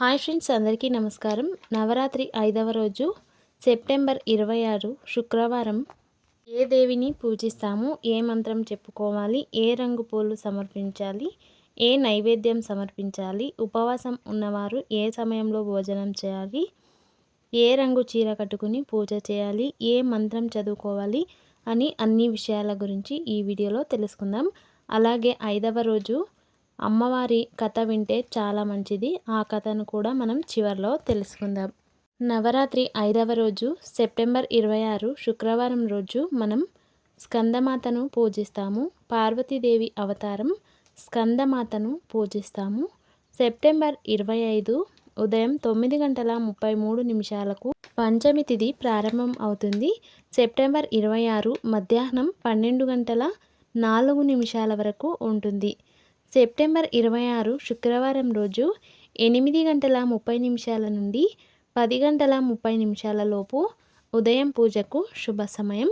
Hi friends అందరికీ నమస్కారం. నవరాత్రి ఐదవ రోజు సెప్టెంబర్ ఇరవై ఆరు శుక్రవారం. ఏ దేవిని పూజిస్తాము? ఏ మంత్రం చెప్పుకోవాలి? ఏ రంగు పూలు సమర్పించాలి? ఏ నైవేద్యం సమర్పించాలి? ఉపవాసం ఉన్నవారు ఏ సమయంలో భోజనం చేయాలి? ఏ రంగు చీర కట్టుకుని పూజ చేయాలి? ఏ మంత్రం చదువుకోవాలి? అని అన్ని విషయాల గురించి ఈ వీడియోలో తెలుసుకుందాం. అలాగే ఐదవ రోజు అమ్మవారి కథ వింటే చాలా మంచిది. ఆ కథను కూడా మనం చివరిలో తెలుసుకుందాం. నవరాత్రి ఐదవ రోజు సెప్టెంబర్ ఇరవై ఆరు శుక్రవారం రోజు మనం స్కందమాతను పూజిస్తాము. పార్వతీదేవి అవతారం స్కందమాతను పూజిస్తాము. సెప్టెంబర్ ఇరవై ఐదు ఉదయం తొమ్మిది గంటల ముప్పై మూడు నిమిషాలకు పంచమి తిథి ప్రారంభం అవుతుంది. సెప్టెంబర్ ఇరవై ఆరు మధ్యాహ్నం పన్నెండు గంటల నాలుగు నిమిషాల వరకు ఉంటుంది. సెప్టెంబర్ ఇరవై ఆరు శుక్రవారం రోజు ఎనిమిది గంటల ముప్పై నిమిషాల నుండి పది గంటల ముప్పై నిమిషాల లోపు ఉదయం పూజకు శుభ సమయం.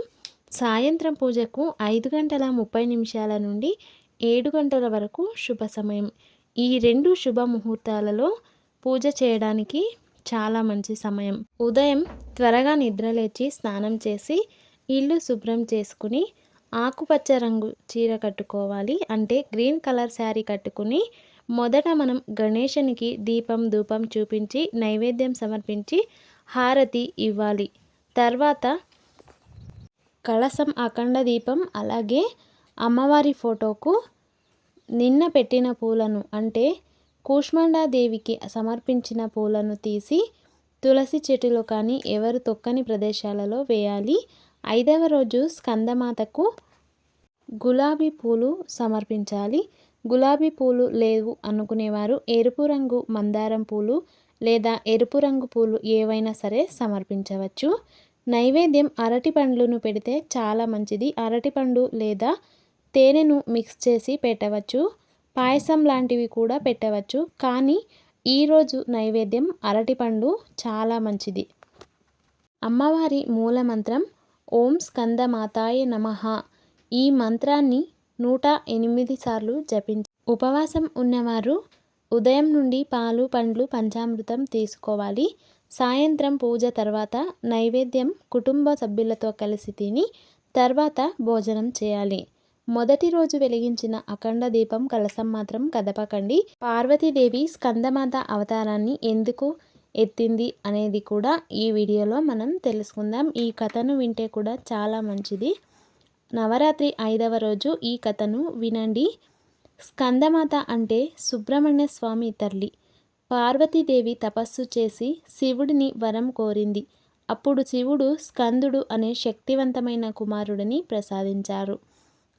సాయంత్రం పూజకు ఐదు గంటల ముప్పై నిమిషాల నుండి ఏడు గంటల వరకు శుభ సమయం. ఈ రెండు శుభ ముహూర్తాలలో పూజ చేయడానికి చాలా మంచి సమయం. ఉదయం త్వరగా నిద్రలేచి స్నానం చేసి ఇల్లు శుభ్రం చేసుకుని ఆకుపచ్చ రంగు చీర కట్టుకోవాలి. అంటే గ్రీన్ కలర్ శారీ కట్టుకుని మొదట మనం గణేషునికి దీపం ధూపం చూపించి నైవేద్యం సమర్పించి హారతి ఇవ్వాలి. తర్వాత కలసం అఖండ దీపం అలాగే అమ్మవారి ఫోటోకు నిన్న పెట్టిన పూలను అంటే కూష్మండాదేవికి సమర్పించిన పూలను తీసి తులసి చెట్టులో కానీ ఎవరు తొక్కని ప్రదేశాలలో వేయాలి. ఐదవ రోజు స్కందమాతకు గులాబీ పూలు సమర్పించాలి. గులాబీ పూలు లేవు అనుకునేవారు ఎరుపు రంగు మందారం పూలు లేదా ఎరుపు రంగు పూలు ఏవైనా సరే సమర్పించవచ్చు. నైవేద్యం అరటి పండ్లను పెడితే చాలా మంచిది. అరటిపండు లేదా తేనెను మిక్స్ చేసి పెట్టవచ్చు. పాయసం లాంటివి కూడా పెట్టవచ్చు. కానీ ఈరోజు నైవేద్యం అరటిపండు చాలా మంచిది. అమ్మవారి మూలమంత్రం ఓం స్కందమాతాయ నమ. ఈ మంత్రాన్ని నూట ఎనిమిది సార్లు జపించి. ఉపవాసం ఉన్నవారు ఉదయం నుండి పాలు పండ్లు పంచామృతం తీసుకోవాలి. సాయంత్రం పూజ తర్వాత నైవేద్యం కుటుంబ సభ్యులతో కలిసి తిని తర్వాత భోజనం చేయాలి. మొదటి రోజు వెలిగించిన అఖండ దీపం కలసం మాత్రం కదపకండి. పార్వతీదేవి స్కందమాత అవతారాన్ని ఎందుకు ఎత్తింది అనేది కూడా ఈ వీడియోలో మనం తెలుసుకుందాం. ఈ కథను వింటే కూడా చాలా మంచిది. నవరాత్రి ఐదవ రోజు ఈ కథను వినండి. స్కందమాత అంటే సుబ్రహ్మణ్య స్వామి తల్లి. పార్వతీదేవి తపస్సు చేసి శివుడిని వరం కోరింది. అప్పుడు శివుడు స్కందుడు అనే శక్తివంతమైన కుమారుడిని ప్రసాదించారు.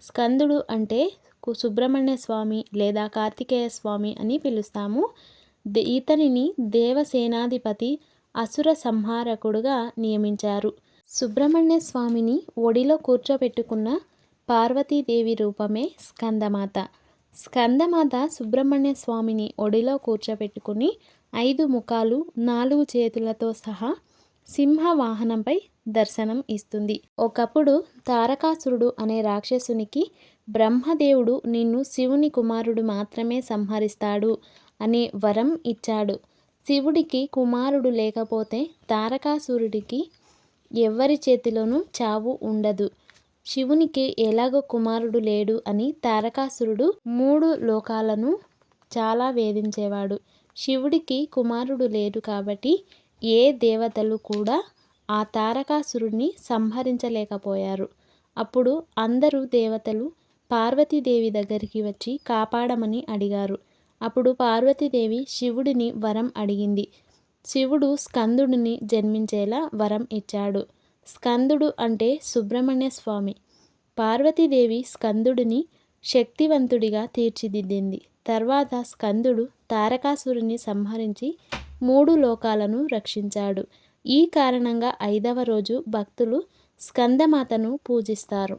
స్కందుడు అంటే సుబ్రహ్మణ్య స్వామి లేదా కార్తికేయ స్వామి అని పిలుస్తాము. ఇతనిని దేవసేనాధిపతి అసుర సంహారకుడుగా నియమించారు. సుబ్రహ్మణ్య స్వామిని ఒడిలో కూర్చోబెట్టుకున్న పార్వతీదేవి రూపమే స్కందమాత. స్కందమాత సుబ్రహ్మణ్య స్వామిని ఒడిలో కూర్చోబెట్టుకుని ఐదు ముఖాలు నాలుగు చేతులతో సహా సింహ వాహనంపై దర్శనం ఇస్తుంది. ఒకప్పుడు తారకాసురుడు అనే రాక్షసునికి బ్రహ్మదేవుడు నిన్ను శివుని కుమారుడు మాత్రమే సంహరిస్తాడు. అనే వరం ఇచ్చాడు. శివుడికి కుమారుడు లేకపోతే తారకాసురుడికి ఎవ్వరి చేతిలోనూ చావు ఉండదు. శివునికి ఎలాగో కుమారుడు లేడు అని తారకాసురుడు మూడు లోకాలను చాలా వేధించేవాడు. శివుడికి కుమారుడు లేడు కాబట్టి ఏ దేవతలు కూడా ఆ తారకాసురుడిని సంహరించలేకపోయారు. అప్పుడు అందరూ దేవతలు పార్వతీదేవి దగ్గరికి వచ్చి కాపాడమని అడిగారు. అప్పుడు పార్వతీదేవి శివుడిని వరం అడిగింది. శివుడు స్కందుడిని జన్మించేలా వరం ఇచ్చాడు. స్కందుడు అంటే సుబ్రహ్మణ్య స్వామి. పార్వతీదేవి స్కందుడిని శక్తివంతుడిగా తీర్చిదిద్దింది. తర్వాత స్కందుడు తారకాసురుని సంహరించి మూడు లోకాలను రక్షించాడు. ఈ కారణంగా ఐదవ రోజు భక్తులు స్కందమాతను పూజిస్తారు.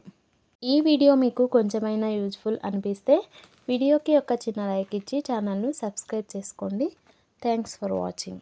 ఈ వీడియో మీకు కొంచెమైనా యూజ్ఫుల్ అనిపిస్తే వీడియోకి ఒక చిన్న లైక్ ఇచ్చి ఛానల్ను సబ్స్క్రైబ్ చేసుకోండి. Thanks for watching.